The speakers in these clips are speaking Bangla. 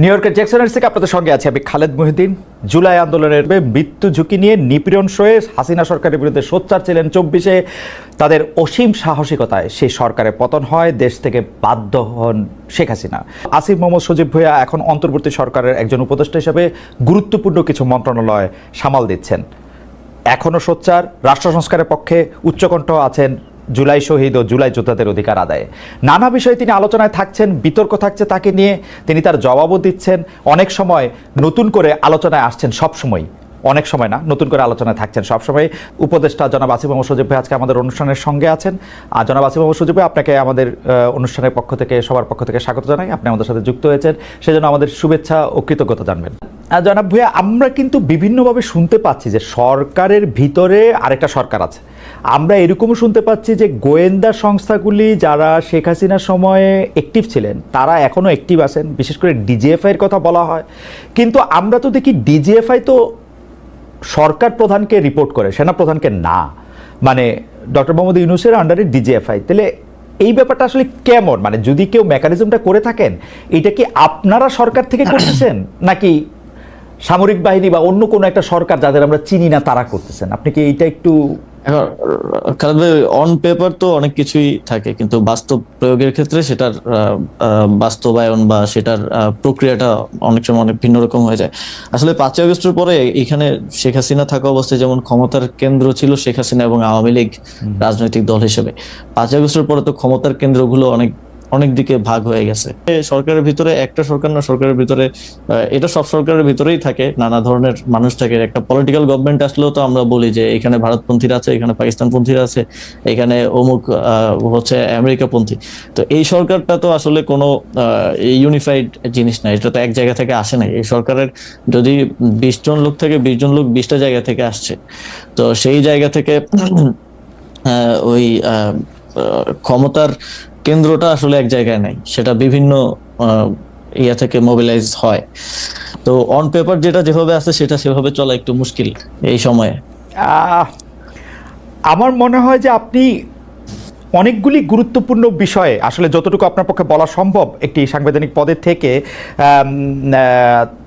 নিউ ইয়র্কের জ্যাকসনের থেকে আপনাদের সঙ্গে আছে আমি খালেদ মহিউদ্দিন। জুলাই আন্দোলনের মৃত্যু ঝুঁকি নিয়ে নিপীড়ন সয়ে হাসিনা সরকারের বিরুদ্ধে সোচ্চার ছিলেন চব্বিশে। তাদের অসীম সাহসিকতায় সেই সরকারের পতন হয়, দেশ থেকে বাধ্য হন শেখ হাসিনা। আসিফ মোহাম্মদ সজীব ভুইয়া এখন অন্তর্বর্তী সরকারের একজন উপদেষ্টা হিসেবে গুরুত্বপূর্ণ কিছু মন্ত্রণালয় সামাল দিচ্ছেন। এখনও সোচ্চার, রাষ্ট্র সংস্কারের পক্ষে উচ্চকণ্ঠ আছেন জুলাই শহীদ ও জুলাই যোদ্ধাদের অধিকার আদায়ে। নানা বিষয়ে তিনি আলোচনায় থাকছেন, বিতর্ক থাকছে তাকে নিয়ে, তিনি তার জবাবও দিচ্ছেন, অনেক সময় নতুন করে আলোচনায় আসছেন সব সময়। অনেক সময় না, নতুন করে আলোচনায় থাকছেন সবসময় উপদেষ্টা জনাব আসিফ মোহাম্মদ সজীব ভাই আজকে আমাদের অনুষ্ঠানের সঙ্গে আছেন। আর জনাব আসিফ মোহাম্মদ সজীব ভাই, আপনাকে আমাদের অনুষ্ঠানের পক্ষ থেকে, সবার পক্ষ থেকে স্বাগত জানাই। আপনি আমাদের সাথে যুক্ত হয়েছেন। সেজন্য আমাদের শুভেচ্ছা ও কৃতজ্ঞতা জানবেন। জনাব ভুয়া আমরা কিন্তু বিভিন্নভাবে শুনতে পাচ্ছি যে সরকারের ভিতরে আরেকটা সরকার আছে। আমরা এরকমও শুনতে পাচ্ছি যে গোয়েন্দা সংস্থাগুলি যারা শেখ হাসিনার সময়ে অ্যাক্টিভ ছিলেন, তারা এখনও অ্যাক্টিভ আছেন, বিশেষ করে ডিজিএফআই এর কথা বলা হয়। কিন্তু আমরা তো দেখি ডিজিএফআই তো সরকার প্রধানকে রিপোর্ট করে, সেনা প্রধানকে না। মানে ডক্টর মোহাম্মদ ইউনুসের আন্ডারে ডিজিএফআই তাহলে এই ব্যাপারটা আসলে কেমন? মানে যদি কেউ মেকানিজমটা করে থাকেন, এটা কি আপনারা সরকার থেকে করতেছেন নাকি সামরিক বাহিনী বা অন্য কোনো একটা সরকার যাদের আমরা চিনি না তারা করতেছেন। আপনি কি এইটা একটু অন পেপার তো অনেক কিছুই থাকে কিন্তু বাস্তব প্রয়োগের ক্ষেত্রে সেটার বাস্তবায়ন বা সেটার প্রক্রিয়াটা অনেক সময় অনেক ভিন্ন রকম হয়ে যায়। আসলে পাঁচই আগস্টের পরে এখানে শেখ হাসিনা থাকা অবস্থায় যেমন ক্ষমতার কেন্দ্র ছিল শেখ হাসিনা এবং আওয়ামী লীগ রাজনৈতিক দল হিসেবে। পাঁচই আগস্টের পরে তো ক্ষমতার কেন্দ্রগুলো অনেক অনেক দিকে ভাগ হয়ে গেছে। সরকারের ভিতরে, একটা সরকার না, সরকারের ভিতরে এটা সব সরকারের ভিতরেই থাকে। নানা ধরনের মানুষ থাকে। একটা পলিটিক্যাল গভর্নমেন্ট আসলেও তো আমরা বলি যে, এখানে ভারতপন্থীরা আছে, এখানে পাকিস্তানপন্থীরা আছে, এখানে অমুক হচ্ছে আমেরিকাপন্থী। তো এই সরকারটা তো আসলে কোনো ইউনিফাইড জিনিস না। এটা তো এক জায়গা থেকে আসে নাই। এই সরকারের যদি বিশ জন লোক থেকে, বিশ জন লোক বিশটা জায়গা থেকে আসছে। তো সেই জায়গা থেকে ওই ক্ষমতার কেন্দ্রটা আসলে এক জায়গায় নাই। সেটা বিভিন্ন ইয়া থেকে মোবিলাইজ হয়। তো অন পেপার যেটা যেভাবে আছে, সেটা সেভাবে চলা একটু মুশকিল এই সময়ে। আমার মনে হয় যে আপনি অনেকগুলি গুরুত্বপূর্ণ বিষয়ে, আসলে যতটুকু আপনার পক্ষে বলা সম্ভব, একটি সাংবিধানিক পদের থেকে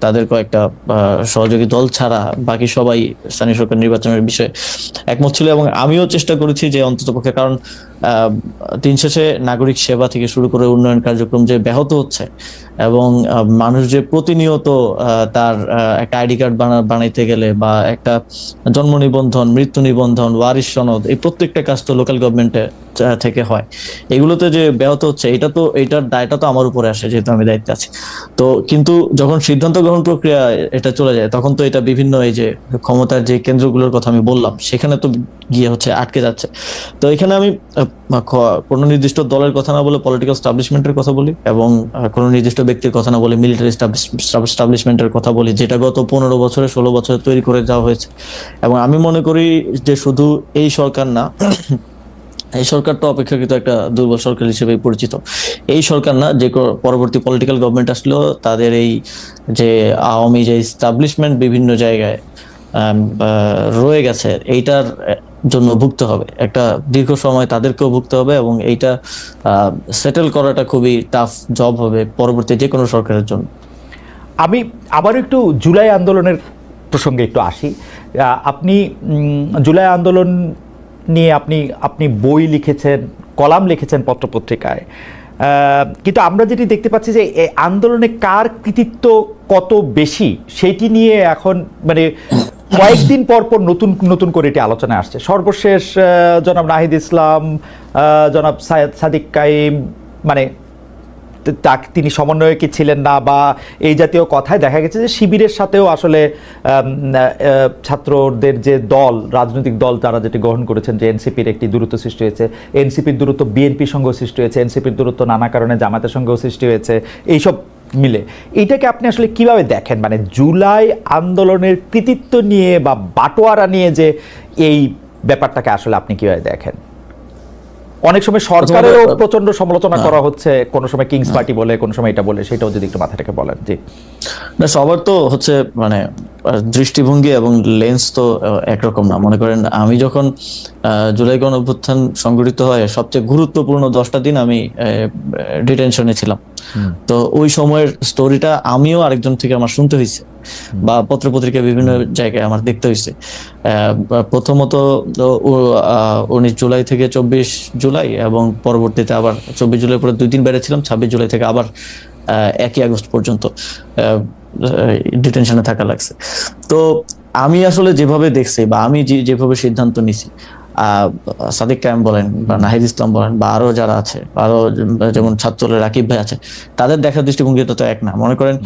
তাদের কয়েকটা সহযোগী দল ছাড়া বাকি সবাই স্থানীয় সরকার নির্বাচনের বিষয়ে একমত ছিল এবং আমিও চেষ্টা করেছি যে অন্ততপক্ষে কারণ আহ, দিন শেষে নাগরিক সেবা থেকে শুরু করে উন্নয়ন কার্যক্রম যে ব্যাহত হচ্ছে এবং মানুষ যে প্রতিনিয়ত তার একটা আইডি কার্ড বানাইতে গেলে বা একটা জন্ম নিবন্ধন, মৃত্যু নিবন্ধন, ওয়ারিশ সনদ এই প্রত্যেকটা কাজ তো লোকাল গভর্নমেন্টে থেকে হয়। এগুলোতে যে ব্যাহত হচ্ছে, এটা তো, এটার দায়টা তো আমার উপরে আসে যেহেতু আমি দায়িত্বে আছি। তো কিন্তু যখন সিদ্ধান্ত গ্রহণ প্রক্রিয়া এটা চলে যায়, তখন তো এটা বিভিন্ন এই যে ক্ষমতার যে কেন্দ্রগুলোর কথা আমি বললাম, সেখানে তো গিয়ে হচ্ছে আটকে যাচ্ছে। তো এখানে আমি কোনো নির্দিষ্ট দলের কথা না বলে পলিটিক্যাল স্টাবলিশমেন্টের কথা বলি এবং কোনো নির্দিষ্ট ব্যক্তির কথা না বলে মিলিটারি স্টাবলিশমেন্টের কথা বলি, যেটা গত পনেরো বছরে, ষোলো বছরে তৈরি করে যাওয়া হয়েছে। এবং আমি মনে করি যে শুধু এই সরকার না, এই সরকার তো অপেক্ষাকৃত একটা দুর্বল সরকার হিসেবে পরিচিত। এই সরকার না, যে পরবর্তী পলিটিক্যাল গভর্নমেন্ট আসলো, তাদের এই যে আওয়ামী যে ইস্টাবলিশমেন্ট বিভিন্ন জায়গায় রয়ে গেছে। এইটার জন্য ভুগতে হবে। একটা দীর্ঘ সময় তাদেরকেও ভুগতে হবে এবং এইটা সেটেল করাটা খুবই টাফ জব হবে পরবর্তী যে কোনো সরকারের জন্য। আমি আবার একটু জুলাই আন্দোলনের প্রসঙ্গে একটু আসি। আপনি জুলাই আন্দোলন নিয়ে আপনি আপনি বই লিখেছেন, কলাম লিখেছেন পত্রপত্রিকায়। কিন্তু আমরা যেটি দেখতে পাচ্ছি যে আন্দোলনে কার কৃতিত্ব কত বেশি, সেটি নিয়ে এখন মানে কয়েকদিন পর পর নতুন নতুন করে এটি আলোচনায় আসছে। সর্বশেষ জনাব নাহিদ ইসলাম জনাব সায়েদ সাদিক কাইম মানে তা তিনি সমন্বয়কে ছিলেন না বা এই জাতীয় কথায় দেখা গেছে যে শিবিরের সাথেও আসলে ছাত্রদের যে দল, রাজনৈতিক দল তারা যেটি গ্রহণ করেছেন, যে এনসিপির একটি দূরত্ব সৃষ্টি হয়েছে, এনসিপির দূরত্ব বিএনপির সঙ্গেও সৃষ্টি হয়েছে, এনসিপির দূরত্ব নানা কারণে জামাতের সঙ্গেও সৃষ্টি হয়েছে, এইসব মিলে। এটাকে আপনি আসলে কীভাবে দেখেন? মানে জুলাই আন্দোলনের কৃতিত্ব নিয়ে বা বাটোয়ারা নিয়ে যে এই ব্যাপারটাকে আসলে আপনি কীভাবে দেখেন? অনেক সময় সরকারেরও প্রচণ্ড সমালোচনা করা হচ্ছে কোনো সময় কিংস পার্টি বলে কোনো সময় এটা বলে সেটাও যদি একটু মাথা থেকে বলেন জি। না সবার তো হচ্ছে মানে দৃষ্টিভঙ্গি এবং লেন্স তো একরকম না। মনে করেন আমি যখন আহ, জুলাই গণ অভ্যুত্থান সংগঠিত হয় সবচেয়ে গুরুত্বপূর্ণ দশটা দিন আমি ডিটেনশনে ছিলাম। তো ওই সময়ের স্টোরিটা আমিও আরেকজন থেকে আমার শুনতে হয়েছে। বা পত্র পত্রিকায় বিভিন্ন জায়গায় আমার দেখতে হয়েছে। প্রথমত উনিশ জুলাই থেকে চব্বিশ জুলাই এবং পরবর্তীতে আবার চব্বিশ জুলাই পরে দুই দিন বেড়েছিলাম ছাব্বিশ জুলাই থেকে আবার একই আগস্ট পর্যন্ত ডিটেনশনে থাকা লাগছে। তো আমি আসলে যেভাবে দেখছি বা আমি যেভাবে সিদ্ধান্ত নিছি সাদিক কায়েম বলেন বা নাহিদ ইসলাম বলেন বা আরও যারা আছে আরও যেমন ছাত্রলের রাকিব ভাই আছে তাদের দেখার দৃষ্টিভঙ্গি তো এক না। মনে করেন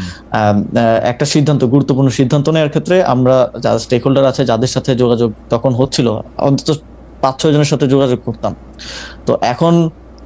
একটা সিদ্ধান্ত গুরুত্বপূর্ণ সিদ্ধান্ত নেওয়ার ক্ষেত্রে আমরা যারা স্টেক হোল্ডার আছে যাদের সাথে যোগাযোগ তখন হচ্ছিল অন্তত পাঁচ ছয় জনের সাথে যোগাযোগ করতাম। তো এখন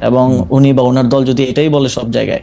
এবং উনি বা ওনার দল যদি এটাই বলে সব জায়গায়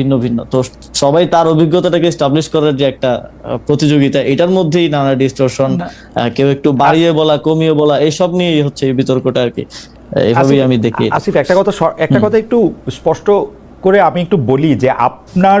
ভিন্ন ভিন্ন। তো সবাই তার অভিজ্ঞতাটাকে এস্টাবলিশ করার যে একটা প্রতিযোগিতা এটার মধ্যেই নানা ডিস্টরশন কেউ একটু বাড়িয়ে বলা কমিয়ে বলা এইসব নিয়েই হচ্ছে এই বিতর্কটা আর কি। এইভাবেই আমি দেখি আসিফ একটা কথা একটা কথা একটু স্পষ্ট করে আমি একটু বলি যে আপনার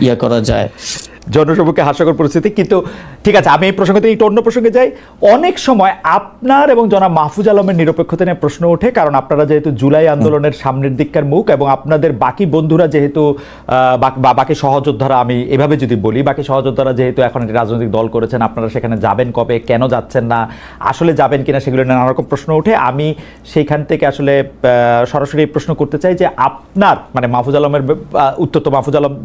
ইয়া করা যায়। জনসম্মুখে হাস্যকর পরিস্থিতি কিন্তু ঠিক আছে আমি এই প্রসঙ্গে একটু অন্য প্রসঙ্গে যাই। অনেক সময় আপনার এবং জনাব মাহফুজ আলমের নিরপেক্ষতা নিয়ে প্রশ্ন ওঠে কারণ আপনারা যেহেতু জুলাই আন্দোলনের সামনের দিককার মুখ এবং আপনাদের বাকি বন্ধুরা যেহেতু বাক- সহযোদ্ধারা আমি এভাবে যদি বলি বাকি সহযোদ্ধারা যেহেতু এখন একটি রাজনৈতিক দল করেছেন আপনারা সেখানে যাবেন কবে কেন যাচ্ছেন না আসলে যাবেন কিনা সেগুলো নিয়ে নানা রকম প্রশ্ন ওঠে। আমি সেইখান থেকে আসলে সরাসরি প্রশ্ন করতে চাই যে আপনার মানে মাহফুজ আলমের উত্তর তো মাহফুজ আলম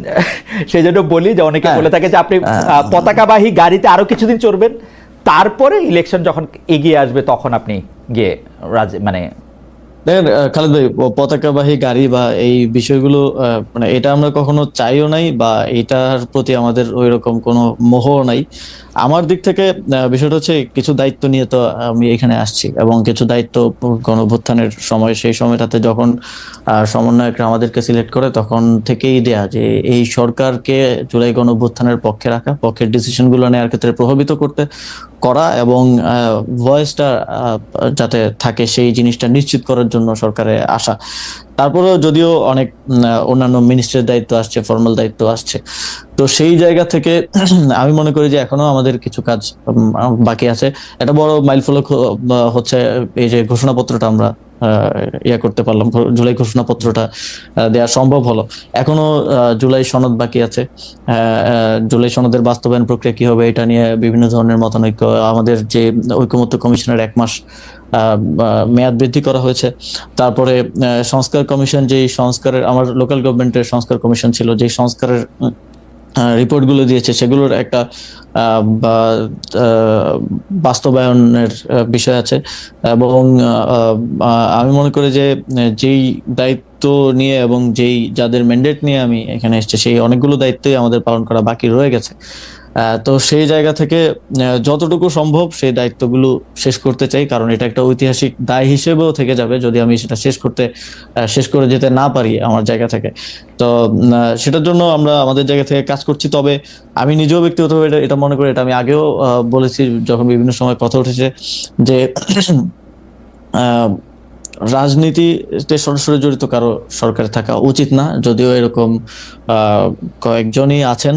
সেই জন্য বলি যে অনেকে হ্যাঁ। বলে থাকে যে আপনি পতাকাবাহী গাড়িতে আরও কিছুদিন চড়বেন তারপরে ইলেকশন যখন এগিয়ে আসবে তখন আপনি গিয়ে রাজ মানে দেখেন খালেদ ভাই পতাকাবাহী গাড়ি বা এই বিষয়গুলো মানে এটা আমরা কখনো চাইও নাই বা এটার প্রতি আমাদের ওই রকম কোনো মোহ নাই। আমার দিক থেকে বিষয়টা হচ্ছে কিছু দায়িত্ব নিয়ে তো আমি এখানে আসছি এবং কিছু দায়িত্ব গণভ্যুত্থানের সময়, সেই সময়টাতে যখন সমন্বয়করা আমাদেরকে সিলেক্ট করে, তখন থেকেই দেয়া যে এই সরকারকে জুলাই গণভ্যুত্থানের পক্ষে রাখা, পক্ষের ডিসিশনগুলো নেওয়ার ক্ষেত্রে প্রভাবিত করতে করা এবং ভয়েসটা যাতে থাকে সেই জিনিসটা নিশ্চিত করার জন্য সরকারে আসা। তারপরেও যদিও অনেক অন্যান্য মিনিস্ট্রির দায়িত্ব আসছে ফর্মাল দায়িত্ব আসছে, তো সেই জায়গা থেকে আমি মনে করি যে এখনও আমাদের কিছু কাজ বাকি আছে। একটা বড় মাইলফলক হচ্ছে এই যে ঘোষণাপত্রটা আমরা ইয়া করতে পারলাম জুলাই ঘোষণাপত্রটা দেওয়া সম্ভব হলো। এখনও জুলাই সনদ বাকি আছে জুলাই সনদের বাস্তবায়ন প্রক্রিয়া কি হবে এটা নিয়ে বিভিন্ন ধরনের মতানৈক্য, আমাদের যে ঐকমত্য কমিশনের এক মাস মেয়াদ বৃদ্ধি করা হয়েছে। তারপরে সংস্কার কমিশন যেই সংস্কারের, আমার লোকাল গভর্নমেন্টের সংস্কার কমিশন ছিল, যেই সংস্কারের রিপোর্টগুলো দিয়েছে, সেগুলোর একটা বাস্তবায়নের বিষয় আছে। এবং আমি মনে করি যে, যেই দায়িত্ব নিয়ে এবং যেই যাদের ম্যান্ডেট নিয়ে আমি এখানে এসেছি, সেই অনেকগুলো দায়িত্বই আমাদের পালন করা বাকি রয়ে গেছে। তো সেই জায়গা থেকে যতটুকু সম্ভব সেই দায়িত্বগুলো শেষ করতে চাই, কারণ এটা একটা ঐতিহাসিক দায় হিসেবেও থেকে যাবে যদি আমি সেটা শেষ করতে শেষ করে যেতে না পারি আমার জায়গা থেকে। তো সেটার জন্য আমরা আমাদের জায়গা থেকে কাজ করছি। তবে আমি নিজেও ব্যক্তিগতভাবে এটা মনে করি, এটা আমি আগেও বলেছি যখন বিভিন্ন সময় কথা উঠেছে যে রাজনীতিতে সরাসরি জড়িত কারও সরকারে থাকা উচিত না। যদিও এরকম কয়েকজনই আছেন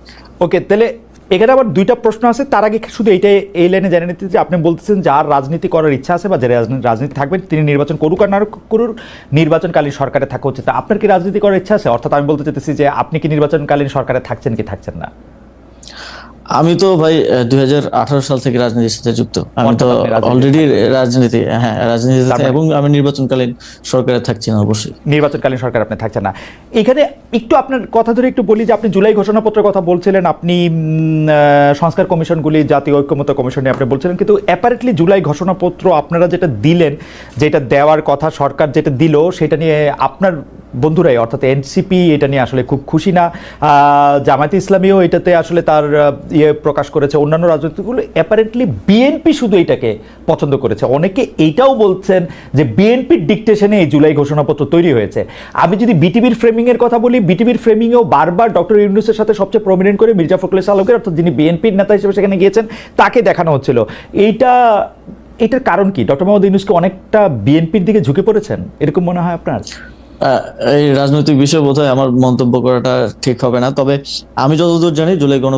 ওকে, তাহলে এখানে আবার দুইটা প্রশ্ন আছে। তার আগে শুধু এইটাই, এই লাইনে জেনে নিতে যে আপনি বলতেছেন যার রাজনীতি করার ইচ্ছা আছে বা যে রাজনীতি থাকবেন তিনি নির্বাচন করুক আর না করুক, নির্বাচনকালীন সরকারে থাকা উচিত আপনার কি রাজনীতি করার ইচ্ছা আছে? অর্থাৎ আমি বলতে চাইতেছি যে আপনি কি নির্বাচনকালীন সরকারে থাকছেন কি থাকছেন না? আমি তো ভাই দুই সাল থেকে রাজনীতির সাথে যুক্ত। আমি তো অলরেডি রাজনীতি হ্যাঁ রাজনীতিতে এবং আমি নির্বাচনকালীন সরকারে থাকছি না অবশ্যই। নির্বাচনকালীন সরকার আপনি থাকছেন না। এখানে একটু আপনার কথা ধরে একটু বলি যে আপনি জুলাই ঘোষণাপত্রের কথা বলছিলেন আপনি সংস্কার কমিশনগুলি জাতীয় ঐক্যমত্য কমিশন আপনি বলছিলেন কিন্তু অ্যাপারেটলি জুলাই ঘোষণাপত্র আপনারা যেটা দিলেন যেটা দেওয়ার কথা সরকার যেটা দিল সেটা নিয়ে আপনার বন্ধুরাই, অর্থাৎ এনসিপি এটা নিয়ে আসলে খুব খুশি না। জামায়াতে ইসলামীও এটাতে আসলে তার ইয়ে প্রকাশ করেছে অন্যান্য রাজনীতিগুলো অ্যাপারেন্টলি বিএনপি শুধু এটাকে পছন্দ করেছে। অনেকে এইটাও বলছেন যে বিএনপির ডিকটেশনে এই জুলাই ঘোষণাপত্র তৈরি হয়েছে। আমি যদি বিটিভির ফ্রেমিং এর কথা বলি বিটিভির ফ্রেমিংয়েও বারবার ডক্টর ইউনুসের সাথে সবচেয়ে প্রমিনেন্ট করে মির্জা ফখরুল সালকের অর্থাৎ যিনি বিএনপির নেতা হিসেবে সেখানে গিয়েছেন, তাকে দেখানো হচ্ছিল। এইটা, এটার কারণ কি? ডক্টর মোহাম্মদ ইউনুসকে অনেকটা বিএনপির দিকে ঝুঁকে পড়েছেন? এরকম মনে হয় আপনার? এই রাজনৈতিক বিষয়ে বোধহয় আমার মন্তব্য করাটা ঠিক হবে না। তবে আমি যতদূর জানি, জুলাই গণ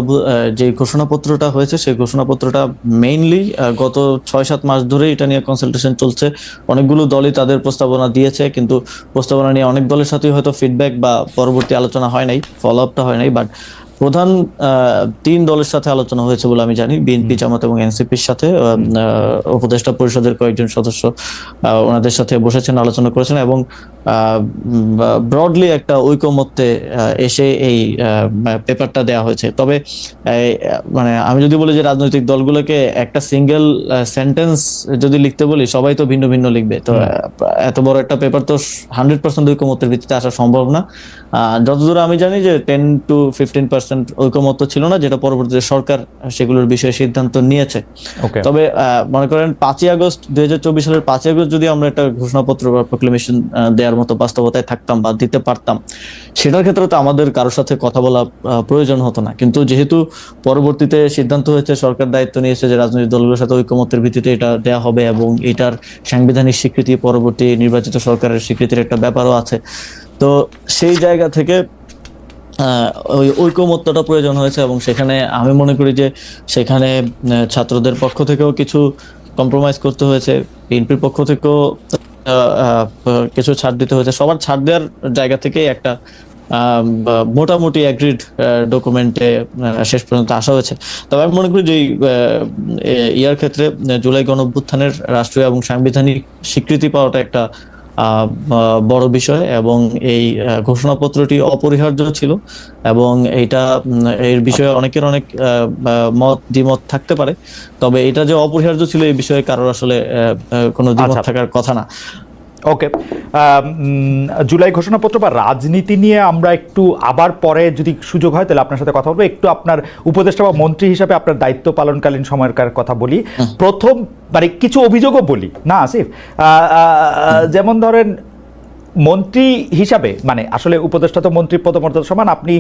যে ঘোষণাপত্রটা হয়েছে, সেই ঘোষণাপত্রটা মেইনলি গত ছয় সাত মাস ধরে এটা নিয়ে কনসালটেশন চলছে। অনেকগুলো দলই তাদের প্রস্তাবনা দিয়েছে, কিন্তু প্রস্তাবনা নিয়ে অনেক দলের সাথেই হয়তো ফিডব্যাক বা পরবর্তী আলোচনা হয় নাই ফলো আপটা হয় নাই বাট প্রধান তিন দলের সাথে আলোচনা হয়েছে বলে আমি জানি বিএনপি জামাত এবং এনসিপির সাথে। উপদেষ্টা পরিষদের কয়েকজন সদস্য ওনাদের সাথে বসেছেন আলোচনা করেছেন এবং ব্রডলি একটা ঐকমত্যে এসে এই পেপারটা দেওয়া হয়েছে। তবে মানে আমি যদি বলি যে রাজনৈতিক দলগুলোকে একটা সিঙ্গেল সেন্টেন্স যদি লিখতে বলি সবাই তো ভিন্ন ভিন্ন লিখবে। তো এত বড় একটা পেপার তো হান্ড্রেড পার্সেন্ট ঐকমত্যের ভিত্তিতে আসা সম্ভব না। যতদূর আমি জানি যে টেন টু ফিফটিন পার্সেন্ট ঐকমত্য ছিল না যেটা পরবর্তীতে সরকার সেগুলোর বিষয়ে সিদ্ধান্ত নিয়েছে। তবে মনে করেন পাঁচই আগস্ট দুই হাজার চব্বিশ সালের পাঁচই আগস্ট যদি আমরা একটা ঘোষণাপত্র বা প্রক্লেমেশন দেওয়ার মতো বাস্তবতায় থাকতাম বা দিতে পারতাম সেটার ক্ষেত্রে তো আমাদের কারোর সাথে কথা বলা প্রয়োজন হতো না। কিন্তু যেহেতু পরবর্তীতে সিদ্ধান্ত হয়েছে সরকার দায়িত্ব নিয়েছে যে রাজনৈতিক দলগুলোর সাথে ঐকমত্যের ভিত্তিতে এটা দেওয়া হবে এবং এটার সাংবিধানিক স্বীকৃতি পরবর্তী নির্বাচিত সরকারের স্বীকৃতির একটা ব্যাপারও আছে। তো সেই জায়গা থেকে ওই ঐকমত্যটা প্রয়োজন হয়েছে এবং সেখানে আমি মনে করি যে সেখানে ছাত্রদের পক্ষ থেকেও কিছু কম্প্রোমাইজ করতে হয়েছে। বিএনপির পক্ষ থেকেও কিছু ছাড় দিতে হয়েছে। সবার ছাড় দেওয়ার জায়গা থেকে একটা মোটামুটি অ্যাগ্রিড ডকুমেন্টে শেষ পর্যন্ত আসা হয়েছে। তবে আমি মনে করি যে ইয়ার ক্ষেত্রে জুলাই গণ রাষ্ট্রীয় এবং সাংবিধানিক স্বীকৃতি পাওয়াটা একটা বড় বিষয় এবং এই ঘোষণাপত্রটি অপরিহার্য ছিল এবং এটা এর বিষয়ে অনেকের অনেক মত দ্বিমত থাকতে পারে তবে এটা যে অপরিহার্য ছিল এই বিষয়ে কারোর আসলে কোনো দ্বিমত আচ্ছা। থাকার কথা না ওকে জুলাই ঘোষণাপত্র বা রাজনীতি নিয়ে আমরা একটু আবার পরে যদি সুযোগ হয় তাহলে আপনার সাথে কথা বলব। একটু আপনার উপদেষ্টা বা মন্ত্রী হিসাবে আপনার দায়িত্ব পালনকালীন সময়কার কথা বলি। প্রথম মানে কিছু অভিযোগও বলি। না আসিফ? যেমন ধরেন মন্ত্রী হিসাবে মানে আসলে উপদেষ্টা তো মন্ত্রী পদমর্যাদা সমান আপনি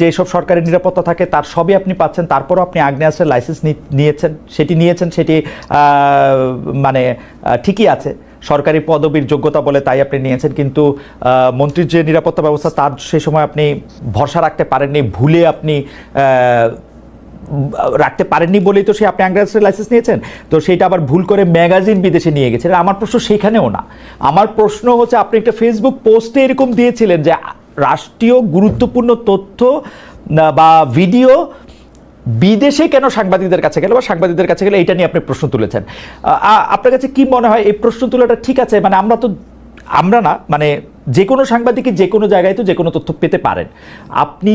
যেসব সরকারি নিরাপত্তা থাকে তার সবই আপনি পাচ্ছেন। তারপরও আপনি আগ্নেয়াস্ত্রের লাইসেন্স নিয়েছেন সেটি নিয়েছেন সেটি মানে ঠিকই আছে। সরকারি পদবীর যোগ্যতা বলে তাই আপনি নিয়েছেন, কিন্তু মন্ত্রীর যে নিরাপত্তা ব্যবস্থা, তার সে সময় আপনি ভরসা রাখতে পারেননি, ভুলে আপনি রাখতে পারেননি বলেই তো সে আপনি আগ্নেয়াস্ত্রের লাইসেন্স নিয়েছেন। তো সেইটা আবার ভুল করে ম্যাগাজিন বিদেশে নিয়ে গেছিলেন আমার প্রশ্ন সেখানেও না। আমার প্রশ্ন হচ্ছে, আপনি একটা ফেসবুক পোস্টে এরকম দিয়েছিলেন যে, রাষ্ট্রীয় গুরুত্বপূর্ণ তথ্য বা ভিডিও বিদেশে কেন সাংবাদিকদের কাছে গেল বা সাংবাদিকদের কাছে গেলে এটা নিয়ে আপনি প্রশ্ন তুলেছেন? আপনার কাছে কি মনে হয় এই প্রশ্ন তোলাটা ঠিক আছে? মানে আমরা তো, আমরা না মানে যে কোনো সাংবাদিকই যে কোনো জায়গায় তো যে কোনো তথ্য পেতে পারেন। আপনি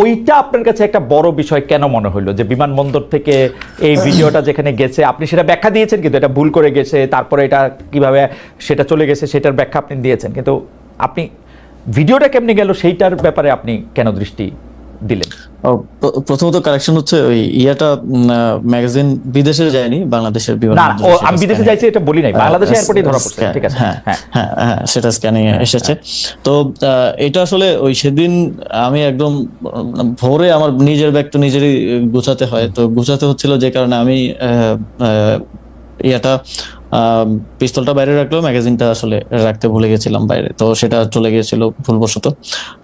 ওইটা আপনার কাছে একটা বড় বিষয় কেন মনে হলো? যে বিমানবন্দর থেকে এই ভিডিওটা যেখানে গেছে, আপনি সেটা ব্যাখ্যা দিয়েছেন কিন্তু এটা ভুল করে গেছে, তারপরে এটা কীভাবে সেটা চলে গেছে সেটার ব্যাখ্যা আপনি দিয়েছেন। কিন্তু আপনি, ভিডিওটা কেমনি গেল সেইটার ব্যাপারে আপনি কেন দৃষ্টি দিলেন? প্রথমত কারেকশন হচ্ছে ওই ইয়াটা ম্যাগাজিন বিদেশে যায়নি বাংলাদেশের বিমান না আমি বিদেশে যাইছি এটা বলি নাই। বাংলাদেশে এয়ারপোর্টে ধরা পড়ছে ঠিক আছে। হ্যাঁ হ্যাঁ। হ্যাঁ হ্যাঁ সেটা স্ক্যানিং এসেছে। তো আহ, এটা আসলে ওই সেদিন আমি একদম ভোরে আমার নিজের ব্যাগ তো নিজেরই গুছাতে হয়। তো গুছাতে হচ্ছিল যে কারণে আমি আহ, আহ, ইয়াটা পিস্তলটা বাইরে রাখলেও ম্যাগাজিনটা আসলে রাখতে ভুলে গেছিলাম বাইরে। তো সেটা চলে গিয়েছিল ভুলবশত।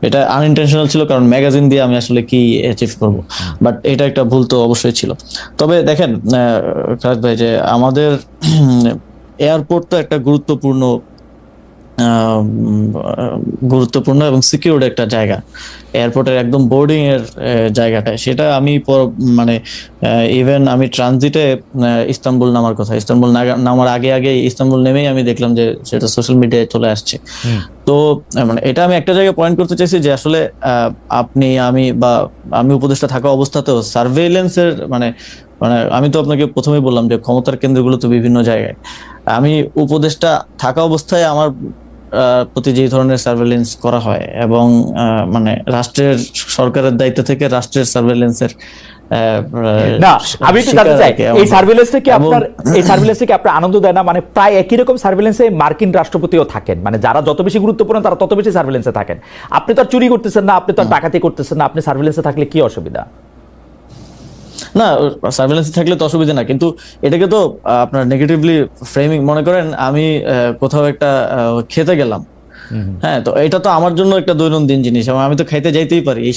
এটা আনইনটেনশনাল ছিল কারণ ম্যাগাজিন দিয়ে আমি আসলে কি অ্যাচিভ করব। বাট এটা একটা ভুল তো অবশ্যই ছিল। তবে দেখেন কাজ ভাই, যে আমাদের এয়ারপোর্ট তো একটা গুরুত্বপূর্ণ গুরুত্বপূর্ণ এবং সিকিউরড একটা জায়গা। এয়ারপোর্টের একদম বোর্ডিং এর আহ, জায়গাটা সেটা আমি মানে ইভেন আমি ট্রানজিটে ইস্তাম্বুল নামার কথা। ইস্তাম্বুল নামার আগে আগে ইস্তাম্বুল নেমেই আমি দেখলাম যে সেটা সোশ্যাল মিডিয়ায় চলে আসছে। তো মানে এটা আমি একটা জায়গায় পয়েন্ট করতে চাইছি যে আসলে আহ, আপনি আমি বা আমি উপদেষ্টা থাকা অবস্থাতেও সার্ভেইলেন্সের মানে মানে আমি তো আপনাকে প্রথমেই বললাম যে ক্ষমতার কেন্দ্রগুলো তো বিভিন্ন জায়গায়। আমি উপদেষ্টা থাকা অবস্থায় আমার প্রতি যে ধরনের সার্ভেলেন্স করা হয় এবং মানে রাষ্ট্রের সরকারের দায়িত্ব থেকে রাষ্ট্রের সার্ভেলেন্সের না আমি একটু জানতে চাই এই সার্ভিলেন্সটা কি আপনার এই সার্ভিলেন্সটা কি আপনার আনন্দ দেয় না? মানে প্রায় একই রকম সার্ভিলেন্সে মার্কিন রাষ্ট্রপতিও থাকেন। মানে যারা যত বেশি গুরুত্বপূর্ণ তারা তত বেশি সার্ভিলেন্সে থাকেন। আপনি তো আর চুরি করতেছেন না আপনি তো আর ডাকাতি করতেছেন না আপনি সার্ভিলেন্সে থাকলে কি অসুবিধা? না সার্ভেলেন্স থাকলে তো অসুবিধা না কিন্তু এটাকে তো আপনার নেগেটিভলি ফ্রেমিং মনে করেন আমি আহ, কোথাও একটা আহ, খেতে গেলাম। হ্যাঁ তো এটা তো আমার জন্য একটা দৈনন্দিন জিনিস এবং আমি তো খাইতে যাইতেই পারি। এই